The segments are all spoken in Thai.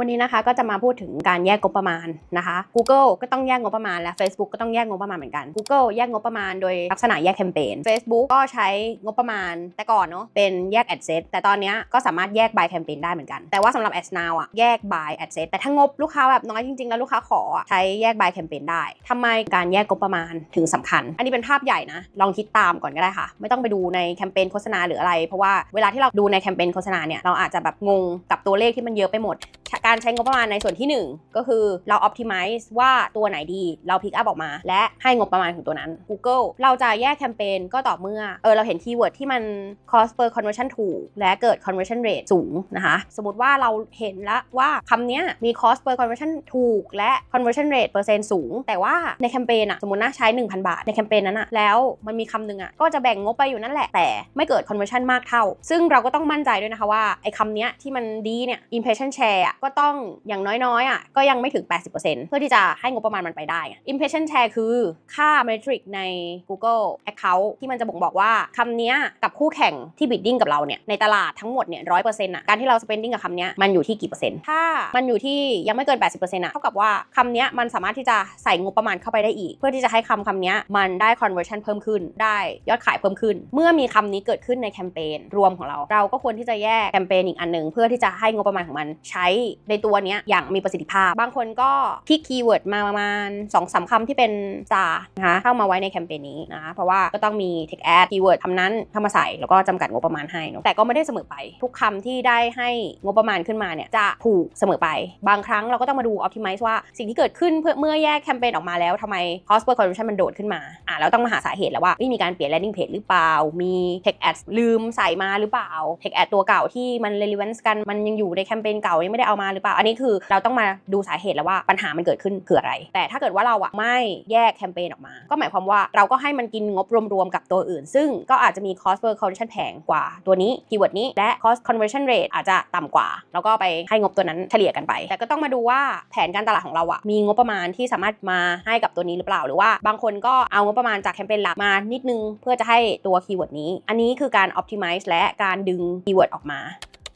วันนี้นะคะก็จะมาพูดถึงการแยกงบประมาณนะคะ Google ก็ต้องแยกงบประมาณและ Facebook ก็ต้องแยกงบประมาณเหมือนกัน Google แยกงบประมาณโดยลักษณะแยกแคมเปญ Facebook ก็ใช้งบประมาณแต่ก่อนเนาะเป็นแยก Ad Set แต่ตอนนี้ก็สามารถแยก by campaign ได้เหมือนกัน แต่ว่าสำหรับ Ads Now อะแยก by Ad Set แต่ถ้างบลูกค้าแบบน้อยจริงๆ แล้วลูกค้าขอใช้แยก by campaign ได้ทำไมการแยกงบประมาณถึงสำคัญ อันนี้เป็นภาพใหญ่นะลองคิดตามก่อนก็ได้ค่ะ ไม่ต้องไปดูในแคมเปญโฆษณาหรืออะไร เพราะว่าเวลาที่เราดูในแคมเปญโฆษณาเนี่ยเราอาจจะแบบงงกับตัวเลขที่มันเยอะไปหมด การใช้งบประมาณในส่วนที่ 1 ก็คือเรา optimize ว่าตัวไหนดีเรา pick up ออกมา และให้งบประมาณของตัวนั้น Google เราจะแยกแคมเปญก็ต่อเมื่อเออเราเห็นคีย์เวิร์ดที่มัน cost per conversion ถูก และเกิด conversion rate สูงนะคะ สมมติว่าเราเห็นแล้วว่าคำนี้มี cost per conversion ถูก และ conversion rate เปอร์เซ็นต์สูง แต่ว่าในแคมเปญอะสมมตินะใช้ 1,000 บาทในแคมเปญนั้นอะแล้วมันมีคำหนึ่งอะก็จะแบ่งงบไปอยู่นั่นแหละแต่ไม่เกิด conversion มากเท่า ซึ่งเราก็ต้องมั่นใจด้วยนะคะว่าไอ้คำนี้ที่มันดีเนี่ย impression share อะก็ต้องอย่างน้อยๆอะก็ยังไม่ถึง 80%เพื่อที่จะให้งบประมาณมันไปได้ไง impression share คือค่า metric ใน Google Account ที่มันจะบ่งบอกว่าคำเนี้ยกับ คู่แข่งที่ bidding กับเราเนี่ยในตลาดทั้งหมดเนี่ยร้อยเปอร์เซ็นต์อะการที่เรา spending กับคำเนี้ยมันอยู่ที่กี่เปอร์เซ็นต์ถ้ามันอยู่ที่ยังไม่เกิน 80%อะเท่ากับว่าคำเนี้ยมันสามารถที่จะใส่งบประมาณเข้าไปได้อีก เพื่อที่จะให้คำคำเนี้ยมันได้ conversion เพิ่มขึ้น ได้ยอดขายเพิ่มขึ้น เมื่อมีคำนี้เกิดขึ้นในแคมเปญรวมของเรา เราก็ควรที่จะแยกแคมเปญอีกอันหนึ่งเพื่อที่จะให้งบประมาณของมันใช้ในตัวเนี้ยอย่างมีประสิทธิภาพ บางคนก็คลิกคีย์เวิร์ดมาประมาณ2อสาคำที่เป็นจานะคะเข้ามาไว้ในแคมเปญนี้นะคะเพราะว่าก็ต้องมี text ad คีย์เวิร์ดคำนั้นเข้ามาใส่แล้วก็จำกัดงบประมาณให้เนอะแต่ก็ไม่ได้เสมอไป ทุกคำที่ได้ให้งบประมาณขึ้นมาเนี่ยจะถูกเสมอไป บางครั้งเราก็ต้องมาดู optimize ว่าสิ่งที่เกิดขึ้นเพื่อเมื่อแยกแคมเปญออกมาแล้วทำไม cost per conversion มันโดดขึ้นมาอะแล้วต้องมาหาสาเหตุแล้วว่ามีการเปลี่ยน landing page หรือเปล่า มี text ad ลืมใส่มาหรือเปล่า text ad ตัวเก่าที่มัน relevance กันมันยังอยู่ในแคมเปญเก่ายังไม่ได้เอามาหรือเปล่า อันนี้คือเราต้องมาดูสาเหตุแล้วว่าปัญหามันเกิดขึ้นคืออะไร แต่ถ้าเกิดว่าเราอะไม่แยกแคมเปญออกมา ก็หมายความว่าเราก็ให้มันกินงบรวมๆกับตัวอื่น ซึ่งก็อาจจะมี cost per conversion แพงกว่าตัวนี้คีย์เวิร์ดนี้และ cost conversion rate อาจจะต่ำกว่า แล้วก็ไปให้งบตัวนั้นเฉลี่ยกันไป แต่ก็ต้องมาดูว่าแผนการตลาดของเราอะมีงบประมาณที่สามารถมาให้กับตัวนี้หรือเปล่า หรือว่าบางคนก็เอางบประมาณจากแคมเปญหลักมานิดนึงเพื่อจะให้ตัวคีย์เวิร์ดนี้ อันนี้คือการ optimize และการดึงคีย์เวิร์ดออกมา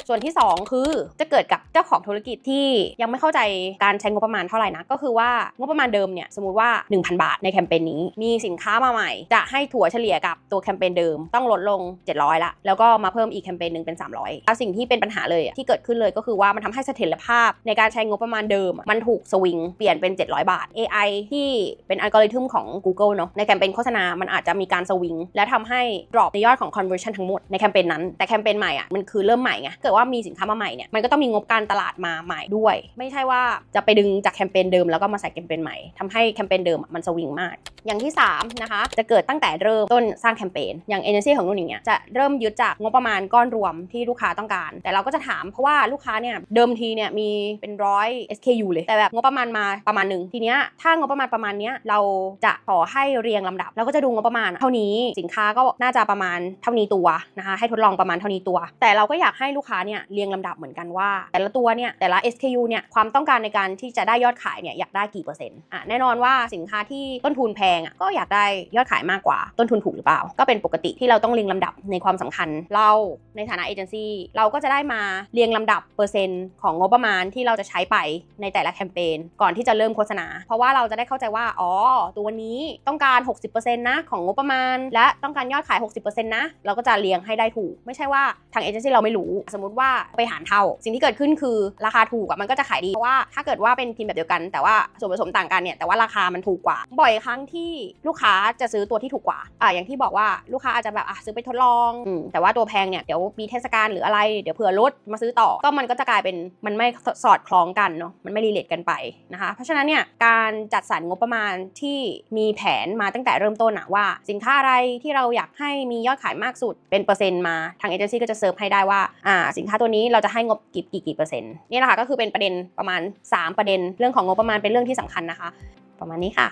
ส่วนที่ 2 คือจะเกิดกับเจ้าของธุรกิจที่ยังไม่เข้าใจการใช้งบประมาณเท่าไหร่นะก็คือว่างบประมาณเดิมเนี่ยสมมติว่า 1,000 บาทในแคมเปญนี้ มีสินค้ามาใหม่ จะให้ถั่วเฉลี่ยกับตัวแคมเปญเดิมต้องลดลง 700 ละ แล้วก็มาเพิ่มอีกแคมเปญหนึ่งเป็น 300แล้วสิ่งที่เป็นปัญหาเลยที่เกิดขึ้นเลยก็คือว่ามันทำให้เสถียรภาพในการใช้งบประมาณเดิม มันถูกสวิงเปลี่ยนเป็น 700 บาท AI ที่เป็นอัลกอริทึมของ Google เนาะในแคมเปญโฆษณา มันอาจจะมีการสวิงและทำให้ drop ในยอดของ conversion ทั้งหมดในแคมเปญนั้นแต่แคมเปญใหม่อะมันคือเริ่มใหม่ไงเกิดว่ามีสินค้ามาใหม่เนี่ยมันก็ต้องมีงบการตลาดมาใหม่ด้วย ไม่ใช่ว่าจะไปดึงจากแคมเปญเดิมแล้วก็มาใส่แคมเปญใหม่ทำให้แคมเปญเดิมอะมันสวิงมาก อย่างที่ 3 นะคะ จะเกิดตั้งแต่เริ่มต้นสร้างแคมเปญอย่างเอเจนซี่ของนุ่นอย่างเงี้ยจะเริ่มยึดจากงบประมาณก้อนรวมที่ลูกค้าต้องการ แต่เราก็จะถามเพราะว่าลูกค้าเนี่ยเดิมทีเนี่ยมีเป็นร้อย SKU เลยแต่แบบงบประมาณมาประมาณหนึ่งทีเนี้ยถ้างบประมาณประมาณเนี้ยเราจะขอให้เรียงลำดับ เราก็จะดูงบประมาณเท่านี้สินค้าก็น่าจะประมาณเท่านี้ตัวนะคะให้ทดลองประมาณเท่านี้ตัว แต่เราก็อยากให้ลูกค้าเนี่ยเรียงลำดับเหมือนกันว่า แต่ละตัวเนี่ยแต่ละ SKU เนี่ยความต้องการในการที่จะได้ยอดขายเนี่ยอยากได้กี่เปอร์เซ็นต์อะแน่นอนว่าสินค้าที่ต้นทุนแพงอะก็อยากได้ยอดขายมากกว่าต้นทุนถูกหรือเปล่า ก็เป็นปกติที่เราต้องเรียงลำดับในความสำคัญเราในฐานะเอเจนซี่เราก็จะได้มาเรียงลำดับเปอร์เซ็นต์ของงบประมาณที่เราจะใช้ไปในแต่ละแคมเปญก่อนที่จะเริ่มโฆษณา เพราะว่าเราจะได้เข้าใจว่าอ๋อตัวนี้ต้องการ 60%นะของงบประมาณ และต้องการยอดขาย 60%นะเราก็จะเรียงให้ได้ถูก ไม่ใช่ว่าทางเอเจนซี่เราไม่รู้สมมติว่าไปหารเท่า สิ่งที่เกิดขึ้นคือราคาถูกอะมันก็จะขายดีเพราะว่าถ้าเกิดว่าเป็นทีมพ์แบบเดียวกัน แต่ว่าส่วนผสมต่างกันเนี่ยแต่ว่าราคามันถูกกว่า บ่อยครั้งที่ลูกค้าจะซื้อตัวที่ถูกกว่าอะอย่างที่บอกว่าลูกค้าอาจจะแบบอะซื้อไปทดลองอแต่ว่าตัวแพงเนี่ยเดี๋ยวมีเทศกาลหรืออะไรเดี๋ยวเผื่อลดมาซื้อต่อก็มันก็จะกลายเป็นมันไม่สอดคล้องกันเนาะมันไม่รีเลทกันไปนะคะเพราะฉะนั้นเนี่ยการจัดสรรงบประมาณที่มีแผนมาตั้งแต่เริ่มต้นอะว่า สินค้าอะไรที่เราอยากให้มียอดขายมากสุดเป็นเปอร์เซ็นต์มาทางเอเจนซี่ก็จะเซิร์ฟให้ได้ว่าอ่าสินค้าตัวนี้เราจะให้งบกี่กี่กี่เปอร์เซ็นต์นี่แหละค่ะก็คือเป็นประเด็นประมาณ 3 ประเด็น เรื่องของงบประมาณเป็นเรื่องที่สำคัญนะคะ ประมาณนี้ค่ะ